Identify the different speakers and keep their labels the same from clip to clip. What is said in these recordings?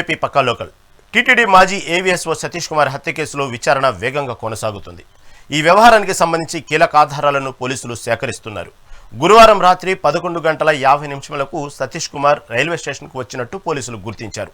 Speaker 1: AP పక్కా local. TTD మాజీ AVSO Satish Kumar హత్య కేసులో విచారణ వేగంగా కొనసాగుతుంది. ఈ వ్యవహారానికి సంబంధించి కీలక ఆధారాలను పోలీసులు సేకరిస్తున్నారు. గురువారం రాత్రి పదకొండు గంటల యాభై నిమిషములకు సతీష్ కుమార్ రైల్వే స్టేషన్కు వచ్చినట్టు పోలీసులు గుర్తించారు.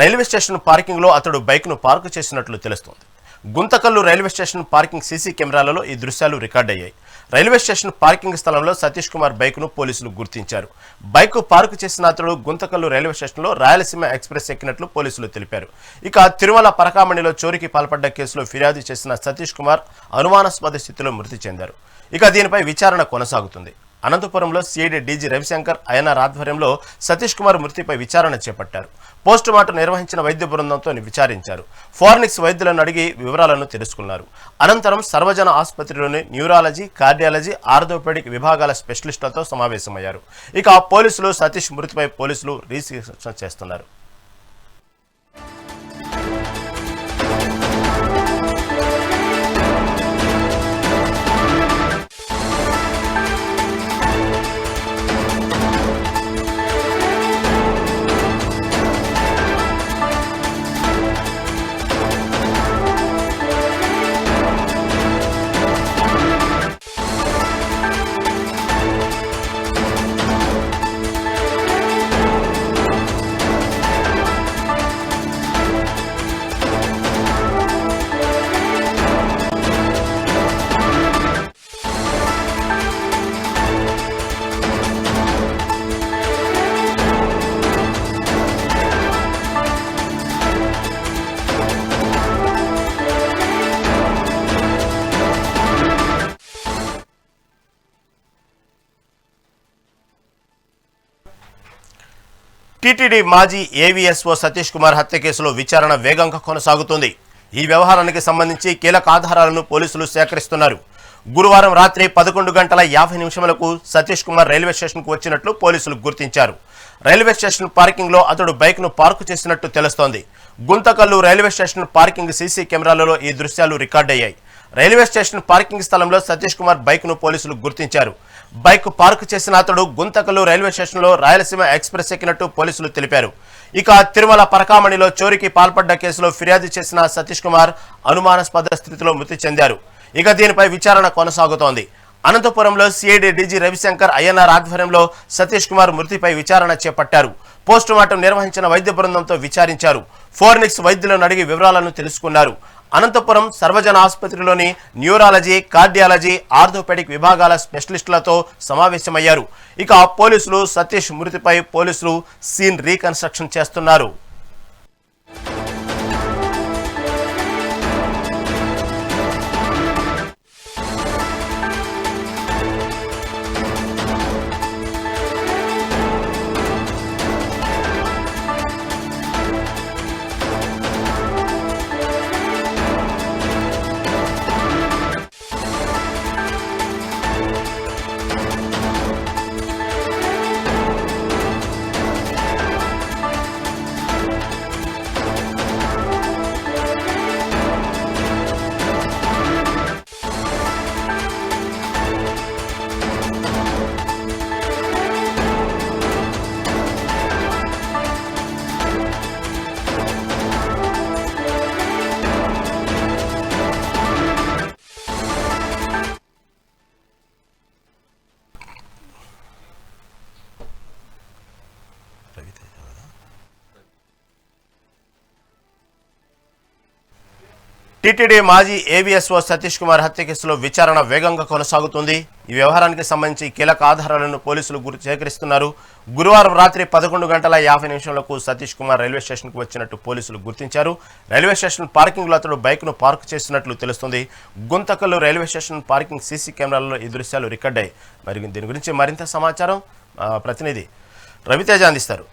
Speaker 1: రైల్వే స్టేషన్ పార్కింగ్లో అతడు బైక్ను పార్కు చేసినట్లు తెలుస్తోంది. Guntakal railway station parking CC కెమెరాలలో ఈ దృశ్యాలు రికార్డయ్యాయి రైల్వే స్టేషన్ పార్కింగ్ స్థలంలో సతీష్ కుమార్ బైక్ను పోలీసులు గుర్తించారు. బైక్ పార్కు చేసిన అతడు గుంతకల్లు రైల్వే స్టేషన్లో రాయలసీమ ఎక్స్ప్రెస్ ఎక్కినట్లు పోలీసులు తెలిపారు. ఇక తిరుమల పరకామణిలో చోరీకి పాల్పడ్డ కేసులో ఫిర్యాదు చేసిన సతీష్ కుమార్ అనుమానాస్పద స్థితిలో మృతి చెందారు. ఇక దీనిపై విచారణ కొనసాగుతుంది. అనంతపురంలో సిఐడి డీజీ రవిశంకర్ అయనార్ ఆధ్వర్యంలో సతీష్ కుమార్ మృతిపై విచారణ చేపట్టారు. పోస్టు మార్టం నిర్వహించిన వైద్య బృందంతో విచారించారు. ఫారెనిక్స్ వైద్యులను అడిగి వివరాలను తెలుసుకున్నారు. అనంతరం సర్వజన ఆసుపత్రిలోని న్యూరాలజీ కార్డియాలజీ ఆర్థోపెడిక్ విభాగాల స్పెషలిస్టులతో సమావేశమయ్యారు. ఇక పోలీసులు సతీష్ మృతిపై పోలీసులు రీసెర్చ్ చేస్తున్నారు. టీటీడీ మాజీ ఏవీఎస్ఓ సతీష్ కుమార్ హత్య కేసులో విచారణ వేగంగా కొనసాగుతుంది. ఈ వ్యవహారానికి సంబంధించి కీలక ఆధారాలను పోలీసులు సేకరిస్తున్నారు. గురువారం రాత్రి పదకొండు గంటల యాభై నిమిషములకు సతీష్ కుమార్ రైల్వే స్టేషన్కు వచ్చినట్లు పోలీసులు గుర్తించారు. రైల్వే స్టేషన్ పార్కింగ్లో అతడు బైక్ను పార్కు చేసినట్టు తెలుస్తోంది. Guntakal railway station parking CC కెమెరాలలో ఈ దృశ్యాలు రికార్డయ్యాయి. రైల్వే స్టేషన్ పార్కింగ్ స్థలంలో సతీష్ కుమార్ బైక్ను పోలీసులు గుర్తించారు. బైక్ పార్క్ చేసిన అతడు గుంతకల్లు రైల్వే స్టేషన్లో రాయలసీమ ఎక్స్ప్రెస్ ఎక్కినట్టు పోలీసులు తెలిపారు. ఇక తిరుమల పరకామణిలో చోరీకి పాల్పడ్డ కేసులో ఫిర్యాదు చేసిన సతీష్ కుమార్ అనుమానాస్పద స్థితిలో మృతి చెందారు. ఇక దీనిపై విచారణ కొనసాగుతోంది. అనంతపురంలో సిఐడి డీజీ రవిశంకర్ అయ్యన్నార్ ఆధ్వర్యంలో సతీష్ కుమార్ మృతిపై విచారణ చేపట్టారు. పోస్టుమార్టం నిర్వహించిన వైద్య బృందంతో విచారించారు. ఫోర్నిక్స్ వైద్యులను అడిగి వివరాలను తెలుసుకున్నారు. అనంతపురం సర్వజన ఆసుపత్రిలోని న్యూరాలజీ కార్డియాలజీ ఆర్థోపెడిక్ విభాగాల స్పెషలిస్టులతో సమావేశమయ్యారు. ఇక పోలీసులు సతీష్ మృతిపై పోలీసులు సీన్ రీకన్స్ట్రక్షన్ చేస్తున్నారు. టీటీడీ మాజీ ఏవీఎస్ఓ సతీష్ కుమార్ హత్య కేసులో విచారణ వేగంగా కొనసాగుతుంది. ఈ వ్యవహారానికి సంబంధించి కీలక ఆధారాలను పోలీసులు గురి సేకరిస్తున్నారు. గురువారం రాత్రి పదకొండు గంటల యాభై నిమిషాలకు సతీష్ కుమార్ రైల్వే స్టేషన్కు వచ్చినట్టు పోలీసులు గుర్తించారు. రైల్వే స్టేషన్ పార్కింగ్లో అతడు బైక్ను పార్క్ చేసినట్లు తెలుస్తుంది. Guntakal railway station parking CC కెమెరాలలో ఈ దృశ్యాలు రికార్డయ్యాయి మరి దీని గురించి మరింత సమాచారం ప్రతినిధి రవితేజ అందిస్తారు.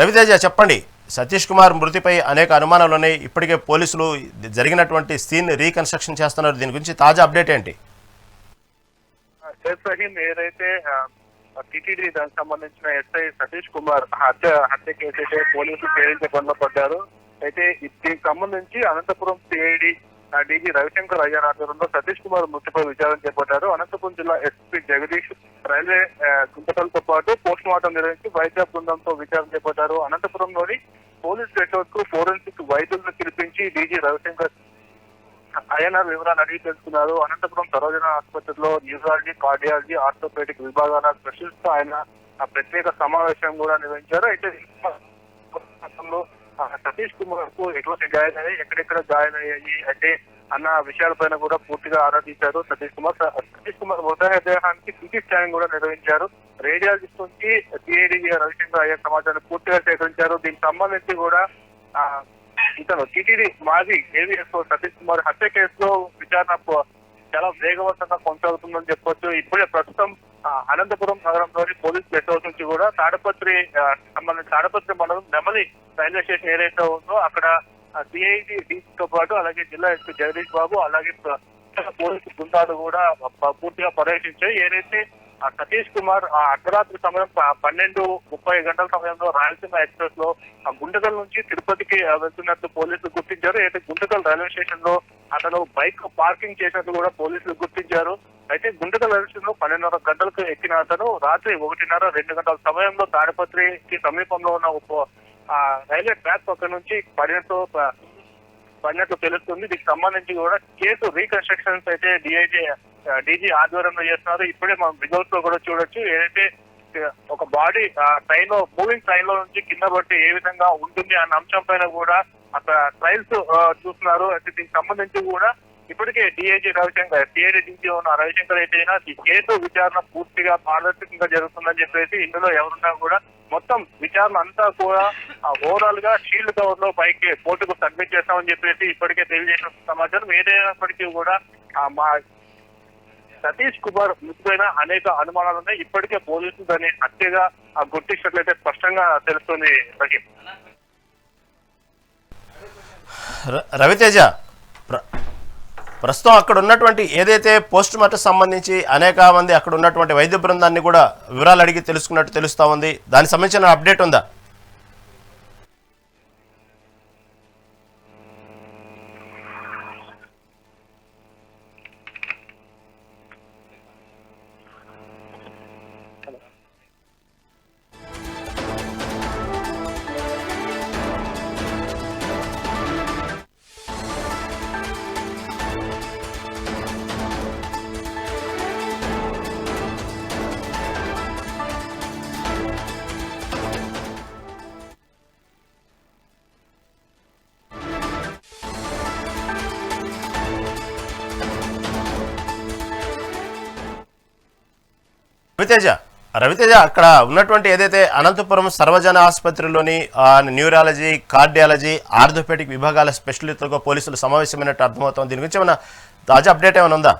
Speaker 1: రవితేజ చెప్పండి. సతీష్ కుమార్ మృతిపై అనేక అనుమానాలు ఉన్నాయి. ఇప్పటికే పోలీసులు జరిగినటువంటి సీన్ రీకన్స్ట్రక్షన్ చేస్తున్నారు. దీని గురించి తాజా అప్డేట్ ఏంటి?
Speaker 2: ఏదైతే టీటీడీ దానికి సంబంధించిన ఎస్ఐ సతీష్ కుమార్ హత్య హత్య కేసు అయితే పోలీసులు ఛేదించకుండా పడ్డారు. అయితే దీనికి సంబంధించి అనంతపురం సిఐడి డీజీ రవిశంకర్ అయ్యర్ ఆధ్వర్యంలో సతీష్ కుమార్ మృతిపై విచారణ చేపట్టారు. అనంతపురం జిల్లా ఎస్పీ జగదీష్ రైల్వే గుంతకలతో పాటు పోస్ట్ మార్టం నిర్వహించి వైద్య బృందంతో విచారణ చేపట్టారు. అనంతపురంలోని పోలీస్ స్టేషన్ వర్క్ ఫోరెన్సిక్ వైద్యులను పిలిపించి డీజీ రవిశంకర్ అయ్యనార్ వివరాలు అడిగి తెలుసుకున్నారు. అనంతపురం సరోజన ఆసుపత్రిలో న్యూరాలజీ కార్డియాలజీ ఆర్థోపెడిక్ విభాగాల స్పెషలిస్ట్ ఆయన ఆ ప్రత్యేక సమావేశం కూడా నిర్వహించారు. అయితే నితీష్ సతీష్ కుమార్కు ఎటువంటి గాయాలయ్యాయి ఎక్కడెక్కడ గాయాలయ్యాయి అంటే అన్న విషయాలపైన కూడా పూర్తిగా ఆరాధించారు సతీష్ కుమార్. సతీష్ కుమార్ మృతదేహానికి సిటీ స్కానింగ్ కూడా నిర్వహించారు. రేడియాలజిస్ట్ నుంచి సిఐడి రవిశంకర్ అయ్యే సమాచారాన్ని పూర్తిగా సేకరించారు. దీనికి సంబంధించి కూడా ఇతను టిటిడి మాజీ ఏవిఎస్ సతీష్ కుమార్ హత్య కేసులో విచారణ చాలా వేగవంతంగా కొనసాగుతుందని చెప్పొచ్చు. ఇప్పుడే ప్రస్తుతం ఆ, అనంతపురం నగరంలోని పోలీస్ గెస్ట్ హౌస్ నుంచి కూడా తాడపత్రి ఆ, సంబంధించి తాడపత్రి మండలం నెమలి రైల్వే స్టేషన్ ఏదైతే ఉందో అక్కడ సిఐడి తో పాటు అలాగే జిల్లా ఎస్పీ జగదీష్ బాబు అలాగే పోలీసు బృందాలు కూడా పూర్తిగా పర్యటించాయి. ఏదైతే సతీష్ కుమార్ ఆ అర్ధరాత్రి సమయం ప- పన్నెండు ముప్పై గంటల సమయంలో రాయలసీమ ఎక్స్ప్రెస్లో ఆ గుంటకల్ నుంచి తిరుపతికి వెళ్తున్నట్టు పోలీసులు గుర్తించారు. అయితే గుంటకల్ రైల్వే స్టేషన్లో అతను బైక్ పార్కింగ్ చేసినట్టు కూడా పోలీసులు గుర్తించారు. అయితే గుంటకల్ రైల్వే పన్నెండున్నర గంటలకు ఎక్కిన అతను రాత్రి ఒకటిన్నర రెండు గంటల సమయంలో తాడిపత్రికి సమీపంలో ఉన్న ఆ, రైల్వే ట్రాక్ పక్క నుంచి పడినట్టు ప- పడినట్లు తెలుస్తుంది. దీనికి సంబంధించి కూడా కేసు రీకన్స్ట్రక్షన్స్ అయితే డిఐజీ డీజీ ఆధ్వర్యంలో చేస్తున్నారు. ఇప్పుడే మనం రిజల్ట్స్లో కూడా చూడొచ్చు. ఏదైతే Uh, ఒక బాడీ ట్రైన్లో మూవింగ్ ట్రైన్లో నుంచి కింద పట్టి ఏ విధంగా ఉంటుంది అన్న అంశం పైన కూడా అక్కడ ట్రైల్స్ చూస్తున్నారు. అయితే దీనికి సంబంధించి కూడా ఇప్పటికే డిఐజీ రవిశంకర్ సిఐడి డీజీ ఉన్న రవిశంకర్ అయితే అయినా ఈ కేసు విచారణ పూర్తిగా పారదర్శకంగా జరుగుతుందని చెప్పేసి ఇందులో ఎవరున్నా కూడా మొత్తం విచారణ అంతా కూడా ఓవరాల్గా షీల్డ్ కవర్లో పైకి కోర్టుకు సబ్మిట్ చేస్తామని చెప్పేసి ఇప్పటికే తెలియజేసిన సమాచారం. ఏదైనప్పటికీ కూడా మా సతీష్ కుమార్ మృతిపైన అనేక అనుమానాలు ఉన్నాయి. ఇప్పటికే పోలీసులు దాన్ని హత్యగా గుర్తించినట్లయితే స్పష్టంగా తెలుస్తుంది రహీం.
Speaker 1: ర- రవితేజ ప్రస్తుతం అక్కడ ఉన్నటువంటి ఏదైతే పోస్ట్ మార్టం సంబంధించి అనేక మంది అక్కడ ఉన్నటువంటి వైద్య బృందాన్ని కూడా వివరాలు అడిగి తెలుసుకున్నట్టు తెలుస్తూ ఉంది. దానికి సంబంధించిన అప్డేట్ ఉందా? రవితేజ. రవితేజ అక్కడ ఉన్నటువంటి ఏదైతే అనంతపురం సర్వజన ఆసుపత్రిలోని న్యూరాలజీ కార్డియాలజీ ఆర్థోపెడిక్ విభాగాల స్పెషలిస్టులతో పోలీసులు సమావేశమైనట్టు అర్థమవుతుంది. దీని గురించి ఏమైనా తాజా అప్డేట్ ఏమైనా ఉందా?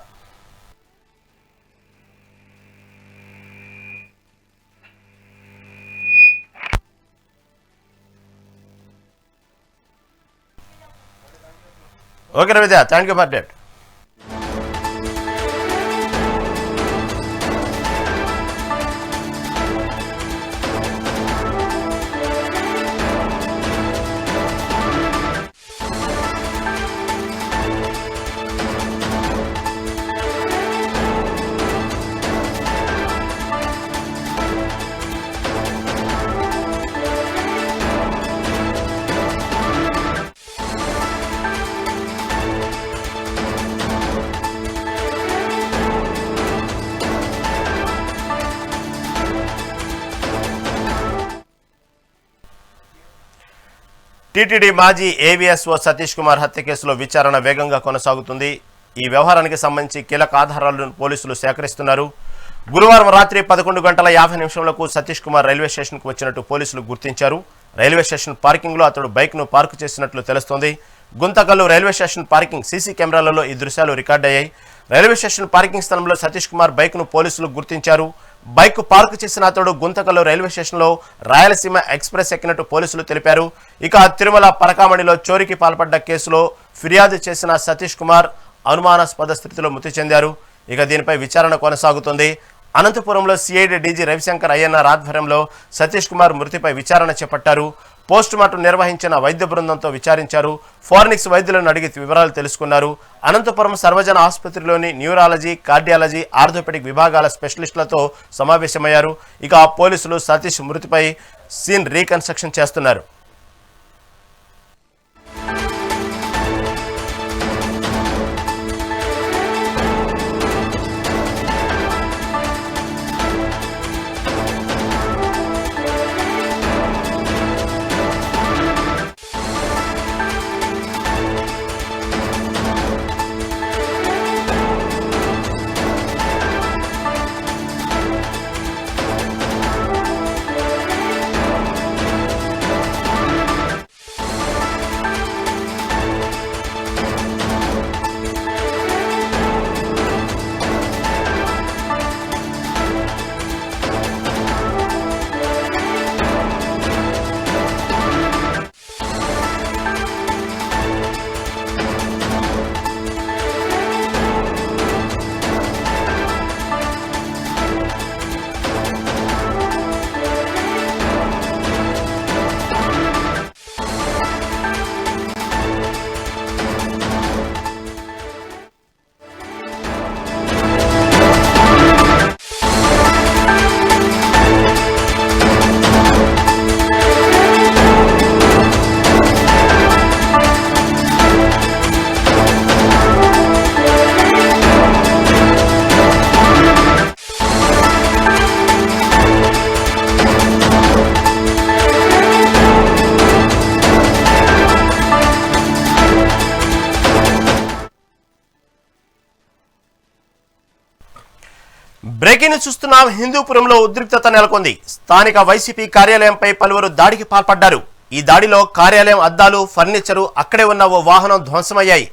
Speaker 1: Okay Raviteja thank you for update. TTD మాజీ ఏవీఎస్ఓ సతీష్ కుమార్ హత్య కేసులో విచారణ వేగంగా కొనసాగుతుంది. ఈ వ్యవహారానికి సంబంధించి కీలక ఆధారాలను పోలీసులు సేకరిస్తున్నారు. గురువారం రాత్రి పదకొండు గంటల యాభై నిమిషంలకు సతీష్ కుమార్ రైల్వే స్టేషన్కు వచ్చినట్టు పోలీసులు గుర్తించారు. రైల్వే స్టేషన్ పార్కింగ్లో అతడు బైక్ను పార్కు చేసినట్లు తెలుస్తోంది. Guntakal railway station parking CC కెమెరాలలో ఈ దృశ్యాలు రికార్డయ్యాయి రైల్వే స్టేషన్ పార్కింగ్ స్థలంలో సతీష్ కుమార్ బైక్ను పోలీసులు గుర్తించారు. బైక్ పార్క్ చేసిన అతడు గుంతకల్లు రైల్వే స్టేషన్లో రాయలసీమ ఎక్స్ప్రెస్ ఎక్కినట్టు పోలీసులు తెలిపారు. ఇక తిరుమల పరకామణిలో చోరీకి పాల్పడ్డ కేసులో ఫిర్యాదు చేసిన సతీష్ కుమార్ అనుమానాస్పద స్థితిలో మృతి చెందారు. ఇక దీనిపై విచారణ కొనసాగుతుంది. అనంతపురంలో సిఐడి డీజీ రవిశంకర్ అయ్యన్న ఆధ్వర్యంలో సతీష్ కుమార్ మృతిపై విచారణ చేపట్టారు. పోస్ట్ మార్టం నిర్వహించిన వైద్య బృందంతో విచారించారు. ఫారెనిక్స్ వైద్యులను అడిగి వివరాలు తెలుసుకున్నారు. అనంతపురం సర్వజన ఆసుపత్రిలోని న్యూరాలజీ కార్డియాలజీ ఆర్థోపెడిక్ విభాగాల స్పెషలిస్టులతో సమావేశమయ్యారు. ఇక ఆ పోలీసులు సతీష్ మృతిపై సీన్ రీకన్స్ట్రక్షన్ చేస్తున్నారు. బ్రేకింగ్ న్యూస్ చూస్తున్నాం హిందూపురంలో ఉద్రిక్తత నెలకొంది. స్థానిక వైసీపీ కార్యాలయంపై పలువురు దాడికి పాల్పడ్డారు. ఈ దాడిలో కార్యాలయం అద్దాలు ఫర్నిచరు అక్కడే ఉన్న ఓ వాహనం ధ్వంసమయ్యాయి.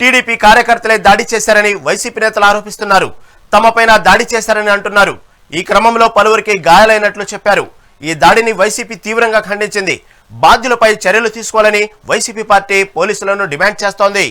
Speaker 1: టీడీపీ కార్యకర్తలే దాడి చేశారని వైసీపీ నేతలు ఆరోపిస్తున్నారు. తమపైన దాడి చేశారని అంటున్నారు. ఈ క్రమంలో పలువురికి గాయాలైనట్లు చెప్పారు. ఈ దాడిని వైసీపీ తీవ్రంగా ఖండించింది. బాధ్యులపై చర్యలు తీసుకోవాలని వైసీపీ పార్టీ పోలీసులను డిమాండ్ చేస్తోంది.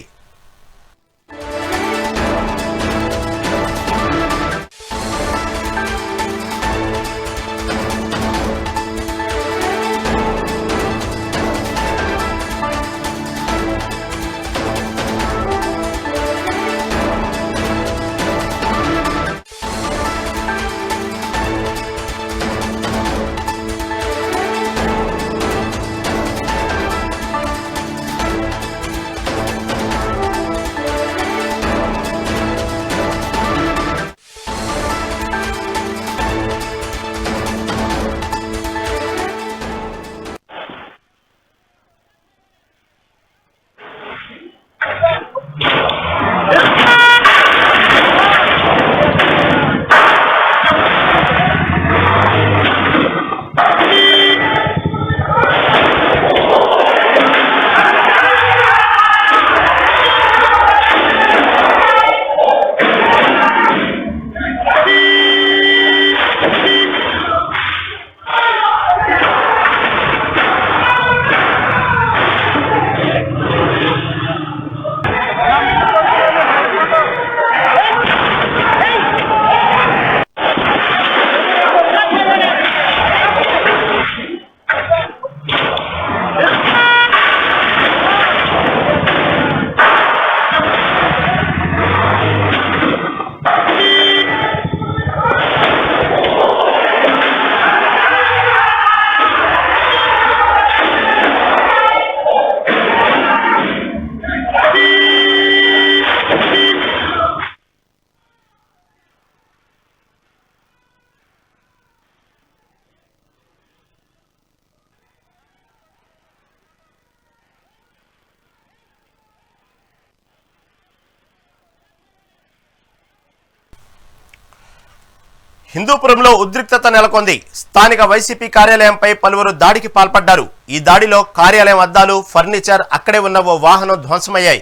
Speaker 1: హిందూపురంలో ఉద్రిక్తత నెలకొంది. స్థానిక వైసీపీ కార్యాలయంపై పలువురు దాడికి పాల్పడ్డారు. ఈ దాడిలో కార్యాలయం అద్దాలు ఫర్నిచర్ అక్కడే ఉన్న ఓ వాహనం ధ్వంసమయ్యాయి.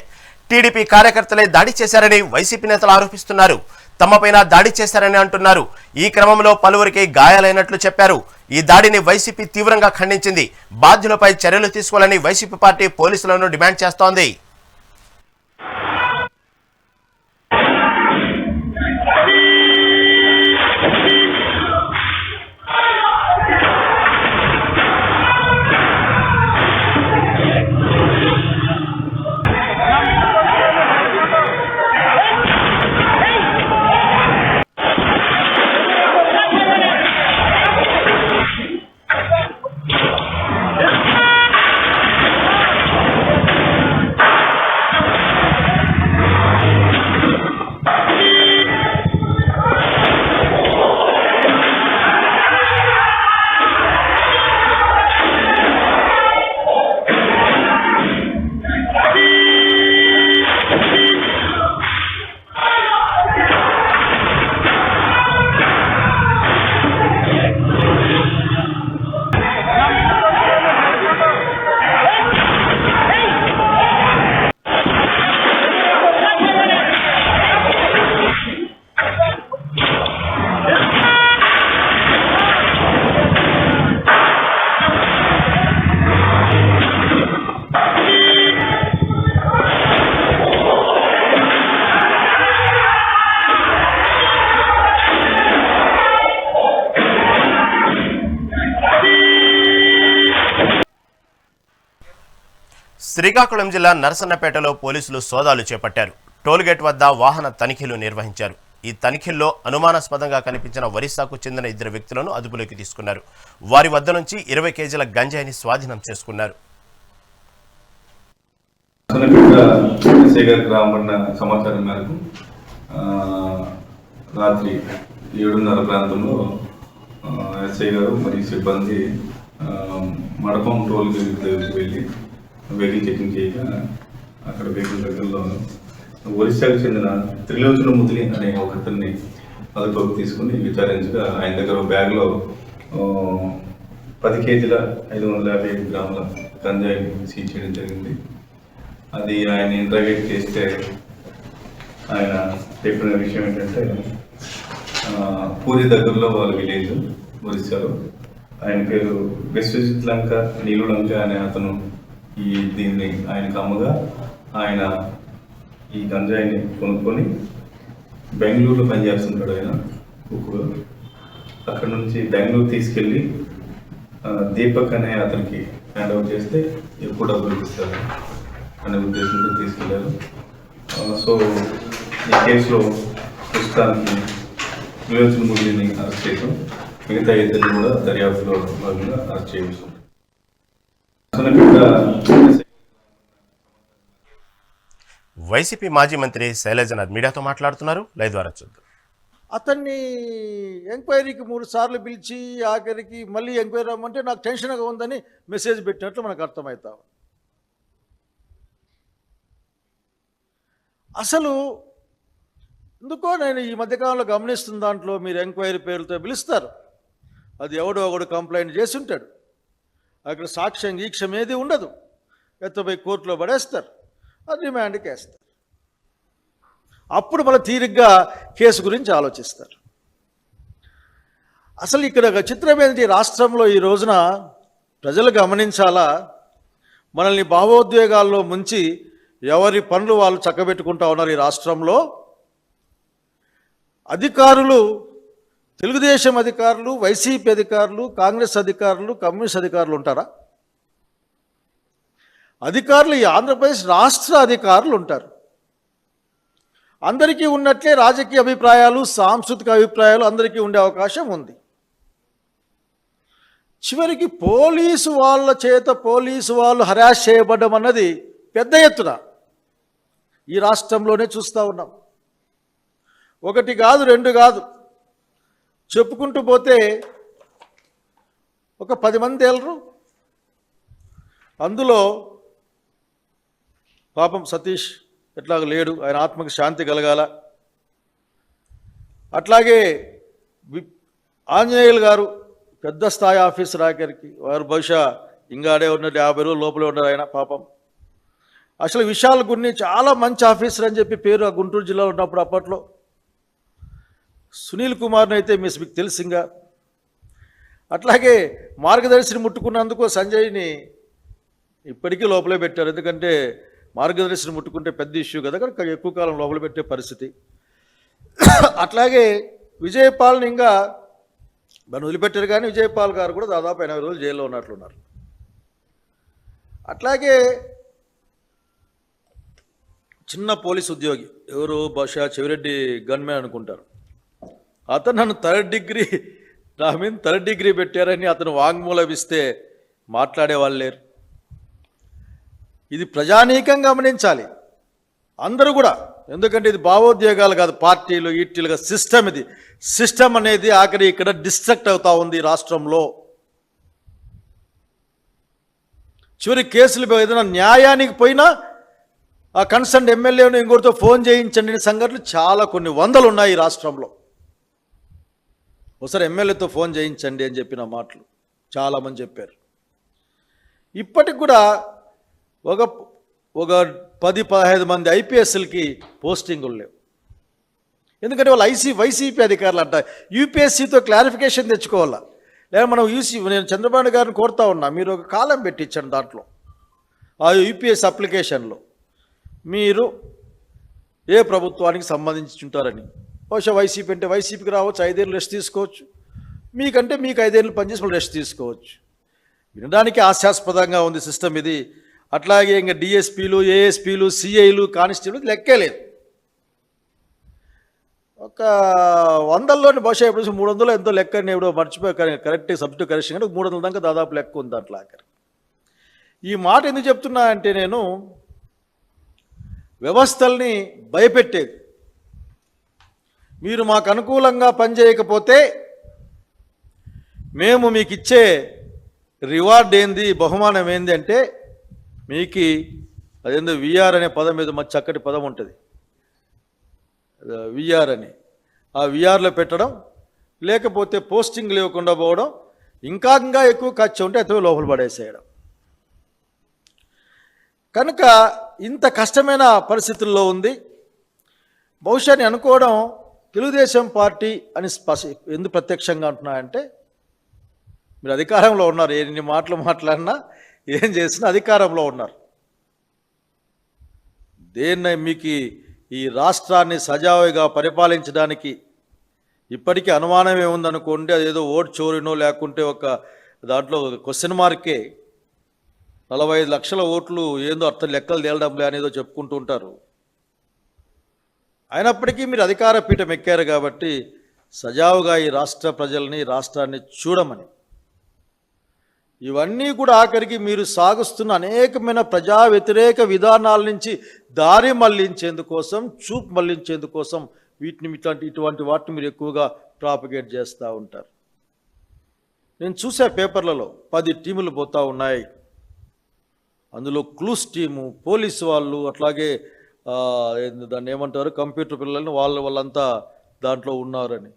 Speaker 1: టీడీపీ కార్యకర్తలే దాడి చేశారని వైసీపీ నేతలు ఆరోపిస్తున్నారు. తమపైన దాడి చేశారని అంటున్నారు. ఈ క్రమంలో పలువురికి గాయాలైనట్లు చెప్పారు. ఈ దాడిని వైసీపీ తీవ్రంగా ఖండించింది. బాధ్యులపై చర్యలు తీసుకోవాలని వైసీపీ పార్టీ పోలీసులను డిమాండ్ చేస్తోంది. శ్రీకాకుళం జిల్లా నరసన్నపేటలో పోలీసులు సోదాలు చేపట్టారు. టోల్గేట్ వద్ద వాహన తనిఖీలు నిర్వహించారు. ఈ తనిఖీల్లో అనుమానాస్పదంగా కనిపించిన ఒరిస్సాకు చెందిన ఇద్దరు వ్యక్తులను అదుపులోకి తీసుకున్నారు. వారి వద్ద నుంచి ఇరవై కేజీల గంజాయిని స్వాధీనం చేసుకున్నారు.
Speaker 3: సమాచారం మేరకు రాత్రి ఏడున్నర ప్రాంతంలో ఎస్ఐ గారు మరియు సిబ్బంది మడపం టోల్ గేట్ దగ్గరికి వెళ్ళి వెహికల్ చెకింగ్ చేయగా అక్కడ వెహికల్ దగ్గరలో ఒరిస్సాకు చెందిన త్రిలోచన ముదిలి అనే ఒక అతన్ని అదుపులోకి తీసుకుని విచారించగా ఆయన దగ్గర బ్యాగ్లో పది కేజీల ఐదు వందల యాభై ఐదు గ్రాముల గంజాయి సీజ్ చేయడం జరిగింది. అది ఆయన ఇంటర్వ్యూట్ చేస్తే ఆయన చెప్పిన విషయం ఏంటంటే పూరి దగ్గరలో వాళ్ళ విలేజ్ ఒరిస్సాలో. ఆయన పేరు విశ్వజిత్ లంక నీలు లంక అనే అతను ఈ దీన్ని ఆయనకు అమ్మగా ఆయన ఈ గంజాయిని కొనుక్కొని బెంగళూరులో పనిచేస్తుంటాడు ఆయన కుక్కుగా అక్కడ నుంచి బెంగళూరు తీసుకెళ్ళి దీపక్ అనే అతనికి హ్యాండ్ ఓవర్ చేస్తే ఎక్కువ డబ్బులు ఇస్తారు అనే ఉద్దేశంతో తీసుకెళ్ళారు సో ఈ కేసులో ప్రస్తుతానికి వివేచన మురళిని అరెస్ట్ చేసాం మిగతా ఇద్దరిని కూడా దర్యాప్తులో భాగంగా అరెస్ట్ చేయవచ్చు
Speaker 1: వైసీపీ మాజీ మంత్రి శైలజనాథ్ మీడియాతో మాట్లాడుతున్నారు. లైవ్ ద్వారా చూద్దాం.
Speaker 4: అతన్ని ఎంక్వైరీకి మూడు సార్లు పిలిచి ఆఖరికి మళ్ళీ ఎంక్వైరీ రమ్మంటే నాకు టెన్షన్గా ఉందని మెసేజ్ పెట్టినట్లు మనకు అర్థమవుతాం అసలు ఎందుకో నేను ఈ మధ్యకాలంలో గమనిస్తున్న దాంట్లో మీరు ఎంక్వైరీ పేరుతో పిలుస్తారు. అది ఎవడో ఒకడు కంప్లైంట్ చేసి ఉంటాడు. అక్కడ సాక్ష్యం గీక్షం ఏది ఉండదు. ఎత్తపోయి కోర్టులో పడేస్తారు. అది రిమాండ్కి వేస్తారు అప్పుడు మళ్ళీ తీరిగ్గా కేసు గురించి ఆలోచిస్తారు. అసలు ఇక్కడ ఒక చిత్రం ఏంటి? రాష్ట్రంలో ఈ రోజున ప్రజలు గమనించాలా? మనల్ని భావోద్వేగాల్లో ముంచి ఎవరి పనులు వాళ్ళు చక్కబెట్టుకుంటా ఉన్నారు ఈ రాష్ట్రంలో? అధికారులు తెలుగుదేశం అధికారులు వైసీపీ అధికారులు కాంగ్రెస్ అధికారులు కమ్యూనిస్ట్ అధికారులు ఉంటారా? అధికారులు ఈ ఆంధ్రప్రదేశ్ రాష్ట్ర అధికారులు ఉంటారు. అందరికీ ఉన్నట్లే రాజకీయ అభిప్రాయాలు సాంస్కృతిక అభిప్రాయాలు అందరికీ ఉండే అవకాశం ఉంది. చివరికి పోలీసు వాళ్ళ చేత పోలీసు వాళ్ళు హరాస్ చేయబడడం అన్నది పెద్ద ఎత్తున ఈ రాష్ట్రంలోనే చూస్తూ ఉన్నాం. ఒకటి కాదు రెండు కాదు. చెప్పుకుంటూ పోతే ఒక పది మంది వెళ్ళరు అందులో పాపం సతీష్ ఎట్లాగ లేడు ఆయన ఆత్మకి శాంతి కలగాల. అట్లాగే ఆంజనేయులు గారు పెద్ద స్థాయి ఆఫీసర్ ఆఖరికి వారు బహుశా ఇంగాడే ఉన్నట్టు యాభై రోజులు లోపలే ఉన్నారు ఆయన పాపం. అసలు విశాల్ గున్ని చాలా మంచి ఆఫీసర్ అని చెప్పి పేరు ఆ గుంటూరు జిల్లాలో ఉన్నప్పుడు అప్పట్లో. సునీల్ కుమార్ని అయితే మిస్ మీకు తెలిసింగా. అట్లాగే మార్గదర్శిని ముట్టుకున్నందుకు సంజయ్ని ఇప్పటికీ లోపలే పెట్టారు. ఎందుకంటే మార్గదర్శిని ముట్టుకుంటే పెద్ద ఇష్యూ కదా కనుక ఎక్కువ కాలం లోపల పెట్టే పరిస్థితి. అట్లాగే విజయపాల్ని ఇంకా దాన్ని వదిలిపెట్టారు కానీ విజయపాల్ గారు కూడా దాదాపు ఎనభై రోజులు జైల్లో ఉన్నట్లున్నారు అట్లాగే చిన్న పోలీస్ ఉద్యోగి ఎవరు? బహుశా చెవిరెడ్డి గన్మెన్ అనుకుంటారు. అతను నన్ను థర్డ్ డిగ్రీ నా మీద థర్డ్ డిగ్రీ పెట్టారని అతను వాంగ్మూలం ఇస్తే మాట్లాడేవాళ్ళు లేరు. ఇది ప్రజానీకం గమనించాలి. అందరూ కూడా. ఎందుకంటే ఇది భావోద్వేగాలు కాదు పార్టీలు ఈటీలుగా సిస్టమ్ ఇది. సిస్టమ్ అనేది ఆఖరి ఇక్కడ డిస్ట్రక్ట్ అవుతూ ఉంది రాష్ట్రంలో. చివరి కేసులు ఏదైనా న్యాయానికి పోయినా ఆ కన్సర్న్ ఎమ్మెల్యేను ఇంకోటితో ఫోన్ చేయించండి సంఘటనలు చాలా కొన్ని వందలు ఉన్నాయి ఈ రాష్ట్రంలో. ఒకసారి ఎమ్మెల్యేతో ఫోన్ చేయించండి అని చెప్పిన మాటలు చాలామంది చెప్పారు. ఇప్పటికి కూడా ఒక ఒక పది పదహైదు మంది ఐపీఎస్లకి పోస్టింగులు లేవు. ఎందుకంటే వాళ్ళు ఐసీ వైసీపీ అధికారులు అంట యూపీఎస్సీతో క్లారిఫికేషన్ తెచ్చుకోవాలా? లేదా మనం యూసీ నేను చంద్రబాబు గారిని కోరుతా ఉన్నా మీరు ఒక కాలం పెట్టించండి దాంట్లో. ఆ యూపీఎస్ అప్లికేషన్లో మీరు ఏ ప్రభుత్వానికి సంబంధించి ఉంటారని? బహుశా వైసీపీ అంటే వైసీపీకి రావచ్చు ఐదేళ్ళు రెస్ట్ తీసుకోవచ్చు. మీకంటే మీకు ఐదేళ్ళు పనిచేసి మళ్ళీ రెస్ట్ తీసుకోవచ్చు. వినడానికి హాస్యాస్పదంగా ఉంది సిస్టమ్ ఇది. అట్లాగే ఇంకా డిఎస్పీలు ఏఎస్పీలు సిఐలు కానిస్టేబుల్ లెక్కే లేదు. ఒక వందల్లోని బహుశా ఎప్పుడు మూడు వందలు ఎంతో లెక్క ఎవడో ఎప్పుడో మర్చిపోయి కరెక్ట్ సబ్జెక్ట్ కరెక్షన్ కానీ మూడు వందల దాకా దాదాపు లెక్క ఉంది అట్లా ఆఖరి. ఈ మాట ఎందుకు చెప్తున్నా అంటే నేను వ్యవస్థల్ని భయపెట్టేది. మీరు మాకు అనుకూలంగా పనిచేయకపోతే మేము మీకు ఇచ్చే రివార్డ్ ఏంది బహుమానం ఏంది అంటే మీకు అదేందో విఆర్ అనే పదం మీద మా చక్కటి పదం ఉంటుంది. విఆర్ అని. ఆ విఆర్లో పెట్టడం లేకపోతే పోస్టింగ్ లేకుండా పోవడం ఇంకా ఇంకా ఎక్కువ ఖర్చు ఉంటే అతను లోపల పడేసేయడం. కనుక ఇంత కష్టమైన పరిస్థితుల్లో ఉంది. బహుశా అనుకోవడం తెలుగుదేశం పార్టీ అని స్పష్ట ఎందుకు ప్రత్యక్షంగా అంటున్నాయంటే మీరు అధికారంలో ఉన్నారు ఎన్ని మాటలు మాట్లాడినా ఏం చేసినా అధికారంలో ఉన్నారు. దేన్ని మీకు ఈ రాష్ట్రాన్ని సజావుగా పరిపాలించడానికి ఇప్పటికీ అనుమానం ఏముందనుకోండి అదేదో ఓటు చోరినో లేకుంటే ఒక దాంట్లో క్వశ్చన్ మార్కే నలభై ఐదు లక్షల ఓట్లు ఏందో అర్థం లెక్కలు తేలడంలే అనేదో చెప్పుకుంటూ ఉంటారు. అయినప్పటికీ మీరు అధికార పీఠం ఎక్కారు కాబట్టి సజావుగా ఈ రాష్ట్ర ప్రజల్ని రాష్ట్రాన్ని చూడమని. ఇవన్నీ కూడా ఆఖరికి మీరు సాగుస్తున్న అనేకమైన ప్రజా వ్యతిరేక విధానాల నుంచి దారి మళ్ళించేందుకోసం చూపు మళ్ళించేందుకోసం వీటిని ఇట్లాంటి ఇటువంటి వాటిని మీరు ఎక్కువగా ప్రాపగేట్ చేస్తూ ఉంటారు. నేను చూసే పేపర్లలో పది టీములు పోతూ ఉన్నాయి. అందులో క్లూస్ టీము పోలీసు వాళ్ళు అట్లాగే దాన్ని ఏమంటారు? కంప్యూటర్ పిల్లల్ని వాళ్ళ వాళ్ళంతా దాంట్లో ఉన్నారని.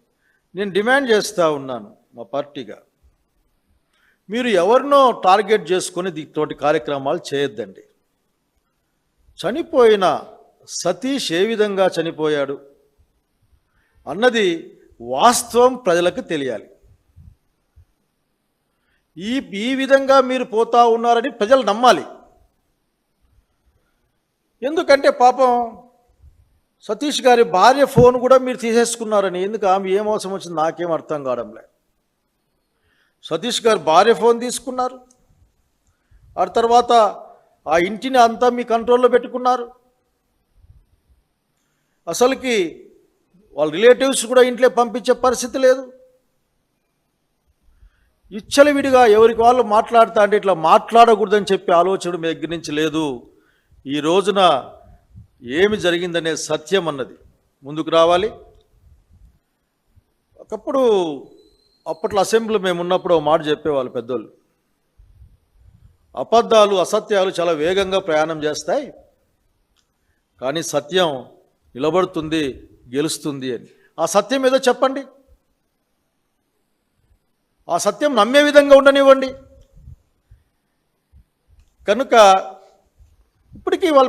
Speaker 4: నేను డిమాండ్ చేస్తూ ఉన్నాను మా పార్టీగా. మీరు ఎవరినో టార్గెట్ చేసుకొని ఇటువంటి కార్యక్రమాలు చేయొద్దండి. చనిపోయిన సతీష్ ఏ విధంగా చనిపోయాడు అన్నది వాస్తవం ప్రజలకు తెలియాలి. ఈ ఈ విధంగా మీరు పోతా ఉన్నారని ప్రజలు నమ్మాలి. ఎందుకంటే పాపం సతీష్ గారి భార్య ఫోన్ కూడా మీరు తీసేసుకున్నారని ఎందుకు ఆమె ఏం అవసరం వచ్చింది నాకేం అర్థం కావడంలే. సతీష్ గారు భార్య ఫోన్ తీసుకున్నారు. ఆ తర్వాత ఆ ఇంటిని అంతా మీ కంట్రోల్లో పెట్టుకున్నారు. అసలుకి వాళ్ళ రిలేటివ్స్ కూడా ఇంట్లో పంపించే పరిస్థితి లేదు. ఇచ్చలవిడిగా ఎవరికి వాళ్ళు మాట్లాడుతా అంటే ఇట్లా మాట్లాడకూడదని చెప్పే ఆలోచన మీ దగ్గర నుంచి లేదు. ఈ రోజున ఏమి జరిగిందనే సత్యం అన్నది ముందుకు రావాలి. ఒకప్పుడు అప్పట్లో అసెంబ్లీ మేము ఉన్నప్పుడు మాట చెప్పేవాళ్ళు పెద్దోళ్ళు. అబద్ధాలు అసత్యాలు చాలా వేగంగా ప్రయాణం చేస్తాయి. కానీ సత్యం నిలబడుతుంది గెలుస్తుంది అని. ఆ సత్యం ఏదో చెప్పండి. ఆ సత్యం నమ్మే విధంగా ఉండనివ్వండి. కనుక ఇప్పటికీ వాళ్ళు